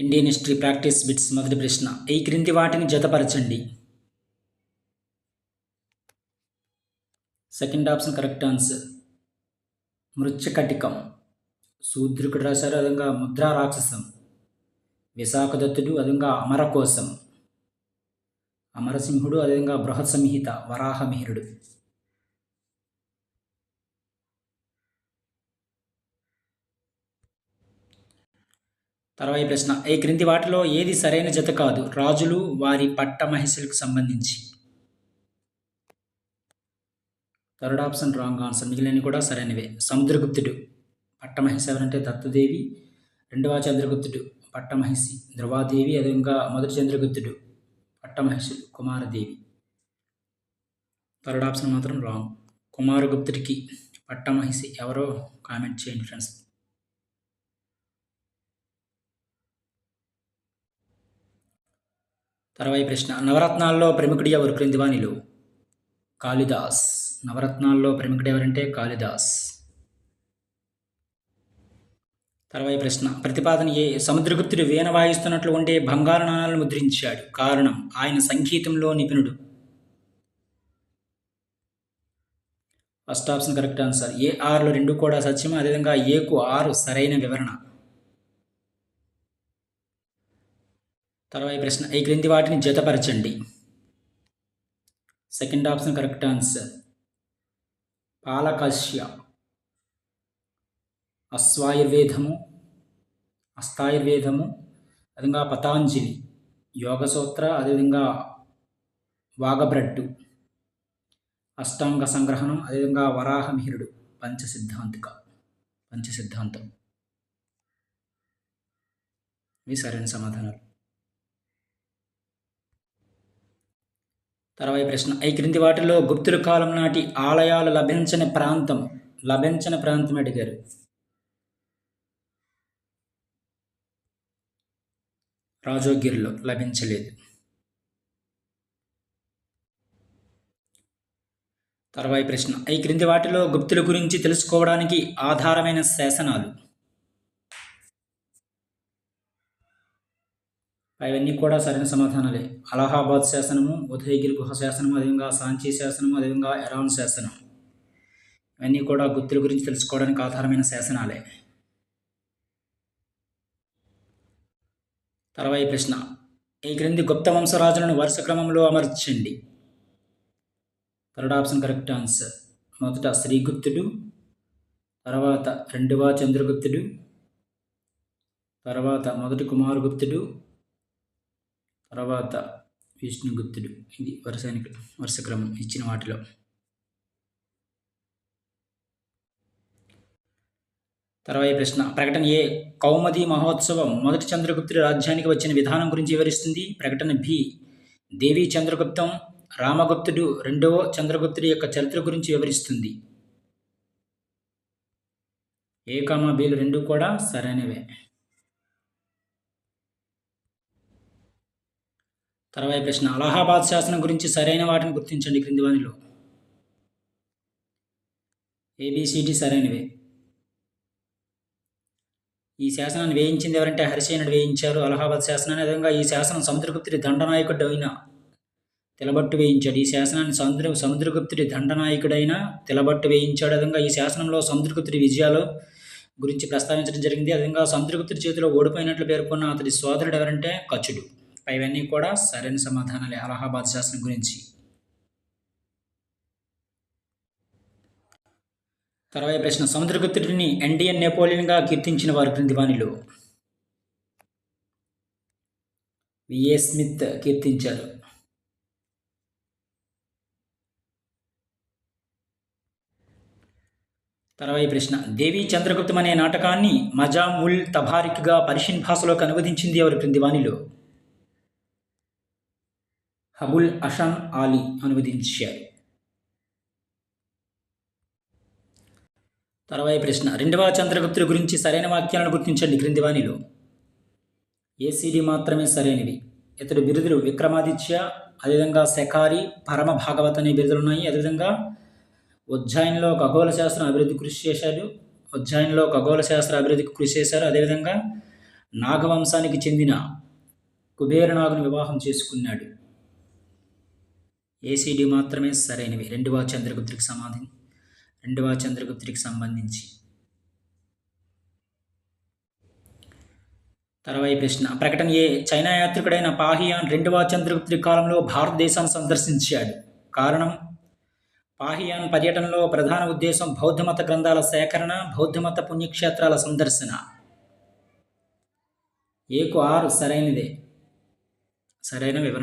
Indian history practice bits మొదటి ప్రశ్న ఈ క్రింది వాటిని జతపరచండి. సెకండ్ ఆప్షన్ కరెక్ట్ ఆన్సర్ మృత్యకటికం శూద్రుకుడు రాశారు అదంగా ముద్రా రాక్షసం. విశాఖదత్తుడు అదంగా అమరకోశం. అమరసింహుడు అదేవిధంగా బృహత్ సంహిత వరాహమిహిరుడు అరవై ప్రశ్న. ఈ క్రింది వాటిలో ఏది సరైన జత కాదు? రాజులు వారి పట్ట మహిషులకు సంబంధించి. Third option wrong answer. మిగిలినవి కూడా సరైనవే. సముద్రగుప్తుడు. పట్టమహిషి ఎవరంటే దత్తదేవి. రెండవ చంద్రగుప్తుడు. పట్టమహిషి ధ్రువాదేవి అదేవిధంగా మొదటి చంద్రగుప్తుడు. పట్టమహిషులు కుమారదేవి. థర్డ్ ఆప్షన్ మాత్రం రాంగ్. కుమారగుప్తుడికి పట్టమహిషి ఎవరో కామెంట్ చేయండి ఫ్రెండ్స్. అరవై ప్రశ్న. నవరత్నాల్లో ప్రముఖుడు ఎవరు? క్రింది వాణిలో కాళిదాస్. నవరత్నాల్లో ప్రముఖుడు ఎవరంటే కాళిదాస్. తర్వాయి ప్రశ్న. ప్రతిపాదన ఏ? సముద్రగుప్తుడు వీణ వాయిస్తున్నట్లు ఉండే బంగారు నాణాలను ముద్రించాడు. కారణం? ఆయన సంగీతంలో నిపుణుడు. First option correct answer. ఏ ఆరులో రెండు కూడా సత్యం అదేవిధంగా ఏకు ఆరు సరైన వివరణ. తర్వాత ప్రశ్న. ఈ క్రింది వాటిని జతపరచండి. సెకండ్ ఆప్షన్ కరెక్ట్ ఆన్సర్ పాలకస్య అశ్వాయుర్వేదము అస్థాయుర్వేదము అదేవిధంగా పతాంజలి. యోగసూత్ర అదేవిధంగా వాగబ్రడ్డు. అష్టాంగ సంగ్రహణం అదేవిధంగా వరాహమిహిరుడు. పంచసిద్ధాంతిక. పంచసిద్ధాంతం. ఇవి సరైన సమాధానాలు. తర్వాత ప్రశ్న. ఈ క్రింది వాటిలో గుప్తుల కాలం నాటి ఆలయాలు లభించని ప్రాంతం లభించని ప్రాంతం అడిగారు. రాజోగిరిలో లభించలేదు. తర్వాయి ప్రశ్న. ఈ క్రింది వాటిలో గుప్తుల గురించి తెలుసుకోవడానికి ఆధారమైన శాసనాలు. అవన్నీ కూడా సరైన సమాధానాలే. అలహాబాద్ శాసనము ఉదయగిరి గుహ శాసనము అదేవిధంగా సాంచీ శాసనము అదేవిధంగా ఎరాన్ శాసనం. ఇవన్నీ కూడా గుర్తుల గురించి తెలుసుకోవడానికి ఆధారమైన శాసనాలే. తర్వాయి ప్రశ్న. ఈ క్రింది గుప్త వంశరాజులను వరుస క్రమంలో అమర్చండి. Third option correct answer. మొదట శ్రీగుప్తుడు తర్వాత రెండవ చంద్రగుప్తుడు తర్వాత మొదటి కుమారగుప్తుడు తర్వాత విష్ణుగుప్తుడు. ఇది వరుస వరుస క్రమం ఇచ్చిన వాటిలో. తర్వాత ప్రశ్న ప్రకటన ఏ కౌమది మహోత్సవం మొదటి చంద్రగుప్తుడి రాజ్యానికి వచ్చిన విధానం గురించి వివరిస్తుంది? ప్రకటన బి దేవి చంద్రగుప్తం రామగుప్తుడు రెండవ చంద్రగుప్తుడి యొక్క చరిత్ర గురించి వివరిస్తుంది. ఏ కామ బీలు రెండు కూడా సరైనవే. తర్వాత ప్రశ్న అలహాబాద్ శాసనం గురించి సరైన వాటిని గుర్తించండి క్రింది వానిలో ఏబిసిడి సరైనవే. ఈ శాసనాన్ని వేయించింది ఎవరంటే హరిసేనుడు వేయించారు. అలహాబాద్ శాసనాన్ని విధంగా ఈ శాసనం సముద్రగుప్తుడి దండనాయకుడు అయిన తిలబట్టు వేయించాడు. ఈ శాసనాన్ని సముద్ర సముద్రగుప్తుడి దండనాయకుడైన తిలబట్టు వేయించాడు. విధంగా ఈ శాసనంలో సముద్రగుప్తుడి విజయాలు గురించి ప్రస్తావించడం జరిగింది. అదేవిధంగా సముద్రగుప్తుడి చేతిలో ఓడిపోయినట్లు పేర్కొన్న అతడి సోదరుడు ఎవరంటే కచుడు ఇవన్నీ కూడా సరైన సమాధానాలే అలహాబాద్ శాసనం గురించి. తర్వాత ప్రశ్న సముద్రగుప్తుడిని ఇండియన్ నెపోలియన్గా కీర్తించిన వారు క్రింది వానిలో విఏ స్మిత్ కీర్తించారు. తర్వాత ప్రశ్న దేవి చంద్రగుప్తం అనే నాటకాన్ని మజామ్ ఉల్ తబారిక్గా పర్షియన్ భాషలోకి అనువదించింది ఎవరు క్రింది వానిలో హబుల్ అషాన్ ఆలీ అనువదించారు. తర్వాయి ప్రశ్న రెండవ చంద్రగుప్తుడి గురించి సరైన వాక్యాలను గుర్తించండి క్రింది వాణిలో ఏసీడీ మాత్రమే సరైనవి. ఇతడు బిరుదులు విక్రమాదిత్య అదేవిధంగా శకారి పరమ భాగవత్ అనే బిరుదులు ఉన్నాయి. అదేవిధంగా ఉజ్జాయిన్లో ఖగోళ శాస్త్రం అభివృద్ధి కృషి చేశాడు. ఉజ్జాయిన్లో ఖగోళ శాస్త్ర అభివృద్ధికి కృషి చేశారు. అదేవిధంగా నాగవంశానికి చెందిన కుబేరనాగుని వివాహం చేసుకున్నాడు. ఏసీడీ మాత్రమే సరైనవి. రెండవ చంద్రగుప్తుడికి సమాధి రెండవ చంద్రగుప్తుడికి సంబంధించి. తర్వాయి ప్రశ్న. ప్రకటన ఏ చైనా యాత్రికుడైన పాహియాన్ రెండవ చంద్రగుప్తుడి కాలంలో భారతదేశాన్ని సందర్శించాడు. కారణం? పాహియాన్ పర్యటనలో ప్రధాన ఉద్దేశం బౌద్ధమత గ్రంథాల సేకరణ బౌద్ధమత పుణ్యక్షేత్రాల సందర్శన. ఏకు ఆరు. సరైనదే. సరైన వివరణ.